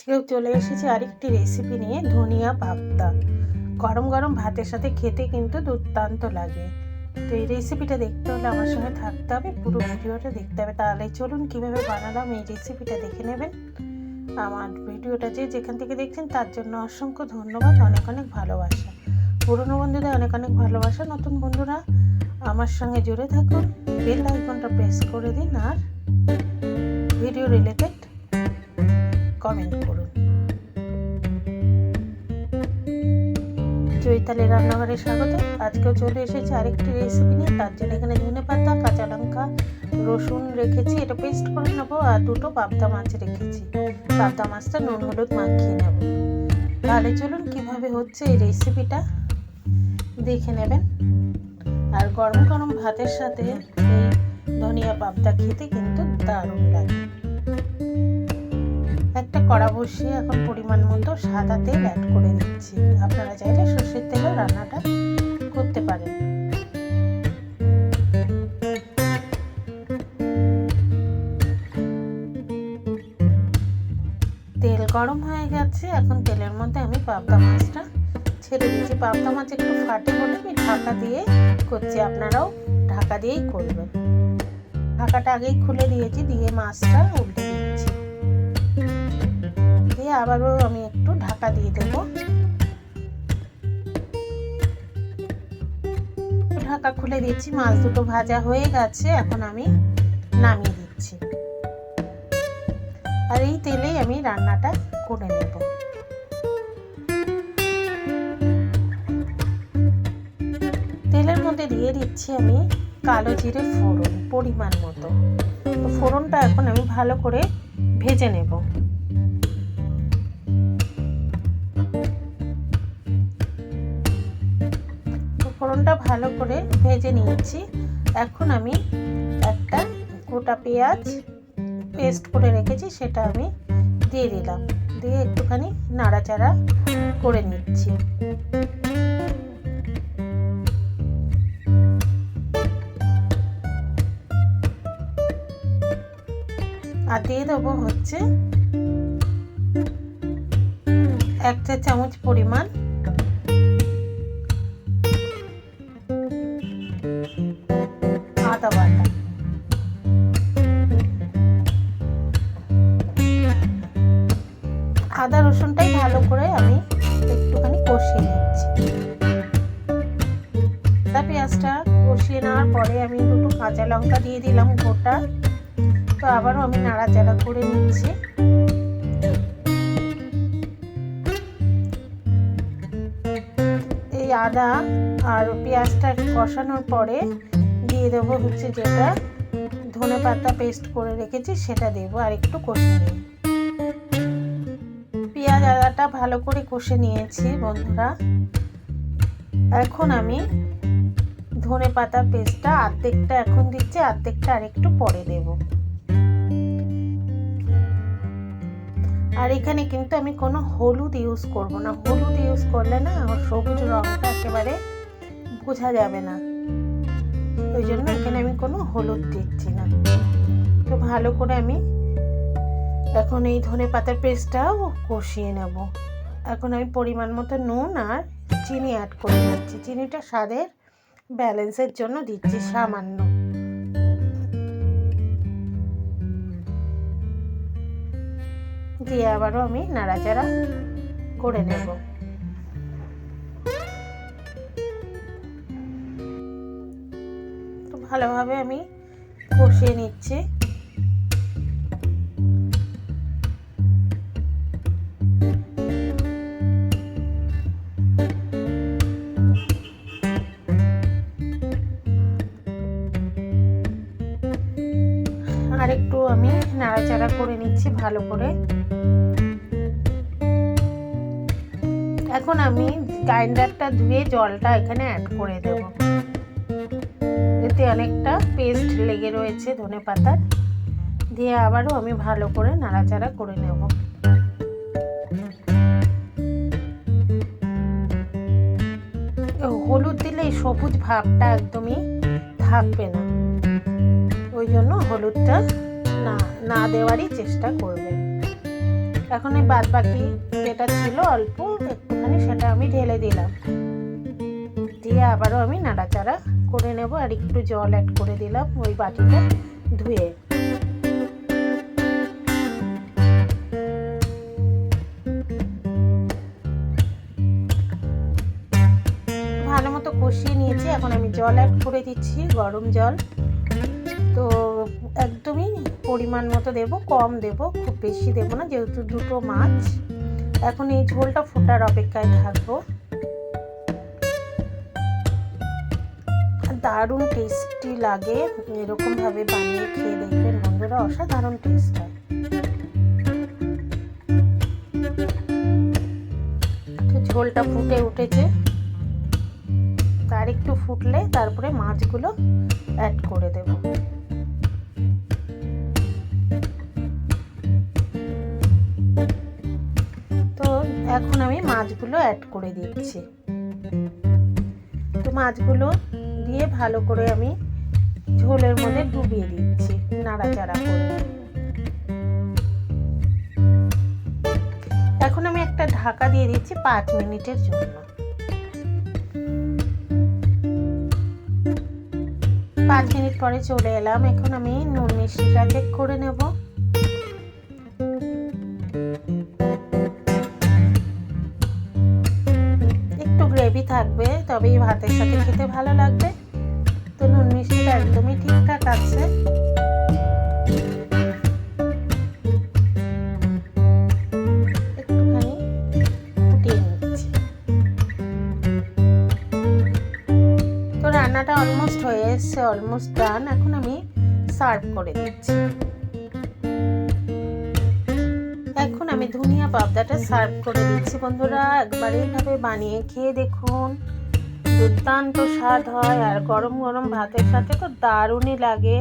আজকেও চলে এসেছি আরেকটি রেসিপি নিয়ে, ধনিয়া পাবদা গরম গরম ভাতের সাথে খেতে কিন্তু দুর্দান্ত লাগে। তো এই রেসিপিটা দেখতে হলে আমার সঙ্গে থাকতে হবে, পুরো ভিডিওটা দেখতে হবে। তাহলে চলুন কীভাবে বানালাম এই রেসিপিটা দেখে নেবেন। আমার ভিডিওটা যে যেখান থেকে দেখছেন, তার জন্য অসংখ্য ধন্যবাদ, অনেক অনেক ভালোবাসা। পুরনো বন্ধুদের অনেক অনেক ভালোবাসা, নতুন বন্ধুরা আমার সঙ্গে জুড়ে থাকুন। বেল আইকনটা প্রেস করে দিন আর ভিডিও রিলেটেড কমেন্ট করুন। চৈতালি রান্নাঘরে স্বাগত। আজকেও চলে এসেছে আরেকটি রেসিপি নিয়ে। তার জন্য এখানে ধনে পাতা, কাঁচা লঙ্কা, রসুন রেখেছি। এটা পেস্ট করে নেব আর দুটো পাবদা মাছ রেখেছি। পাবদা মাছটা নুন, হলুদ মাখিয়ে নেব। তাহলে চলুন কীভাবে হচ্ছে এই রেসিপিটা দেখে নেবেন। আর গরম গরম ভাতের সাথে এই ধনিয়া পাবদা খেতে কিন্তু দারুণ লাগে। একটা কড়া বসিয়ে এখন পরিমাণ মতো সাদা তেল অ্যাড করে নিচ্ছি। আপনারা চাইলে সর্ষের তেলেও রান্নাটা করতে পারেন। তেল গরম হয়ে গেছে, এখন তেলের মধ্যে আমি পাবদা মাছটা ছেড়ে দিচ্ছি। পাবদা মাছ একটু ফাটে বলে আমি ঢাকা দিয়ে করছি, আপনারাও ঢাকা দিয়েই করবেন। ঢাকাটা আগেই খুলে দিয়েছি, দিয়ে মাছটা উল্টে আবারও আমি একটু ঢাকা দিয়ে দেব। ঢাকা খুলে দিচ্ছি, মাছ দুটো ভাজা হয়ে গেছে, এখন আমি নামিয়ে দিচ্ছি। আর এই তেলেই আমি রান্নাটা করে নেব। তেলের মধ্যে দিয়ে দিচ্ছি আমি কালো জিরে ফোড়ন, পরিমাণ মতো। ফোড়নটা এখন আমি ভালো করে ভেজে নেব। ফোড়নটা ভালো করে ভেজে নিয়েছি। এখন আমি একটা গোটা পেঁয়াজ পেস্ট করে রেখেছি, সেটা আমি দিয়ে দিলাম। দিয়ে একটুখানি নাড়াচাড়া করে নিচ্ছি। আর দিয়ে দেবো হচ্ছে এক চা চামচ পরিমাণ আদা রসুনটাই ভালো করে আমি একটুখানি কষিয়ে নিচ্ছি। আদা পেঁয়াজটা কষিয়ে নেওয়ার পরে আমি দুটো কাঁচা লঙ্কা দিয়ে দিলাম গোটা। তো আবারও আমি নাড়াচাড়া করে নিচ্ছি। এই আদা আর পেঁয়াজটা কষানোর পরে দিয়ে দেবো হচ্ছে যেটা ধনে পাতা পেস্ট করে রেখেছি সেটা দেবো আর একটু কষিয়ে নিই আদাটা ভালো করে কষে নিয়েছি, বন্ধুরা। এখন আমি ধনে পাতা পেস্টটা আর্ধেকটা এখন দিচ্ছি, আর্ধেকটা আর একটু পরে দেব। আর এখানে কিন্তু আমি কোনো হলুদ ইউজ করব না। হলুদ ইউজ করলে না আমার সবুজ রঙটা একেবারে বোঝা যাবে না। ওই জন্য এখানে আমি কোনো হলুদ দিচ্ছি না। তো ভালো করে আমি এখন এই ধনে পাতার পেস্টটাও কষিয়ে নেব। এখন আমি পরিমাণ মতো নুন আর চিনি অ্যাড করে দিচ্ছি চিনিটা স্বাদের ব্যালেন্সের জন্য দিচ্ছি সামান্য। দিয়ে আবারও আমি নাড়াচাড়া করে নেব। ভালোভাবে আমি কষিয়ে নিচ্ছি। করে নিচ্ছি ভালো করে। এখন আমি গ্রাইন্ডারটা ধুয়ে জলটা এখানে অ্যাড করে দেব। এতে অনেকটা পেস্ট লেগে রয়েছে ধনে পাতার। দিয়ে আবারও আমি ভালো করে নাড়াচাড়া করে নেব। হলুদ দিলে এই সবুজ ভাবটা একদমই থাকবে না। ওই জন্য হলুদটা না না দেওয়ারই চেষ্টা করবেন এখন এই বাদ বাকি যেটা ছিল অল্প, একটুখানি সেটা আমি ঢেলে দিলাম। দিয়ে আবারও আমি নাড়াচাড়া করে নেব আর একটু জল অ্যাড করে দিলাম ওই বাটিটা ধুয়ে। ভালো মতো কষিয়ে নিয়েছি, এখন আমি জল অ্যাড করে দিচ্ছি, গরম জল। তো একদমই পরিমাণ মতো দেব, কম দেব, খুব বেশি দেব না, যেহেতু দুটো মাছ। এখন এই ঝোলটা ফোটার অপেক্ষায় থাকব। দারুণ টেস্টি লাগে, এরকমভাবে বানিয়ে খেয়ে দেখবেন বন্ধুরা, অসাধারণ টেস্ট হয়। ঝোলটা ফুটে উঠেছে। তার একটু ফুটলে তারপরে মাছগুলো অ্যাড করে দেব। এখন আমি মাছগুলো অ্যাড করে দিচ্ছি। তো মাছগুলো দিয়ে ভালো করে আমি ঝোলের মধ্যে ডুবিয়ে দিচ্ছি, নাড়াচাড়া করে। এখন আমি একটা ঢাকা দিয়ে দিচ্ছি পাঁচ মিনিটের জন্য। পাঁচ মিনিট পরে চলে এলাম, এখন আমি নুন মিষ্টিটা চেক করে নেব। থাকবে, তবেই ভাতের সাথে খেতে ভালো লাগবে। তো নুন মিষ্টিটা একদমই ঠিকঠাক আছে। রান্নাটা অলমোস্ট হয়ে এসছে অলমোস্ট ডান এখন আমি সার্ভ করে দিচ্ছি। ধনিয়া পাবদাটা সার্ভ করে দিচ্ছি বন্ধুরা। একবার এইভাবে বানিয়ে খেয়ে দেখুন। দুর্দান্ত স্বাদ হয় আর গরম গরম ভাতের সাথে তো দারুণই লাগে।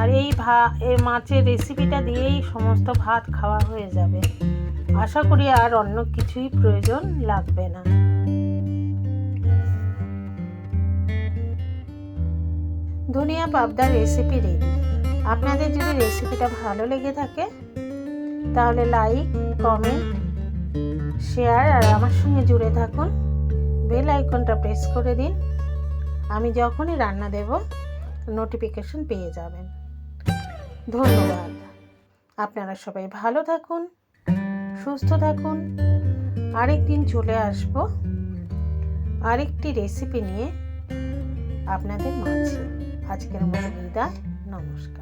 আর এই ভা, এই মাছের রেসিপিটা দিয়েই সমস্ত ভাত খাওয়া হয়ে যাবে। আশা করি আর অন্য কিছুই প্রয়োজন লাগবে না। ধনিয়া পাবদার রেসিপি রেডি আপনাদের যদি রেসিপিটা ভালো লেগে থাকে তাহলে লাইক কমেন্ট শেয়ার আর আমার সঙ্গে জুড়ে থাকুন। বেল আইকনটা প্রেস করে দিন। আমি যখনই রান্না দেব নোটিফিকেশন পেয়ে যাবেন। ধন্যবাদ। আপনারা সবাই ভালো থাকুন, সুস্থ থাকুন। আরেকদিন চলে আসব। আরেকটি রেসিপি নিয়ে আপনাদের মাঝে। আজকের মতো বিদায়। নমস্কার।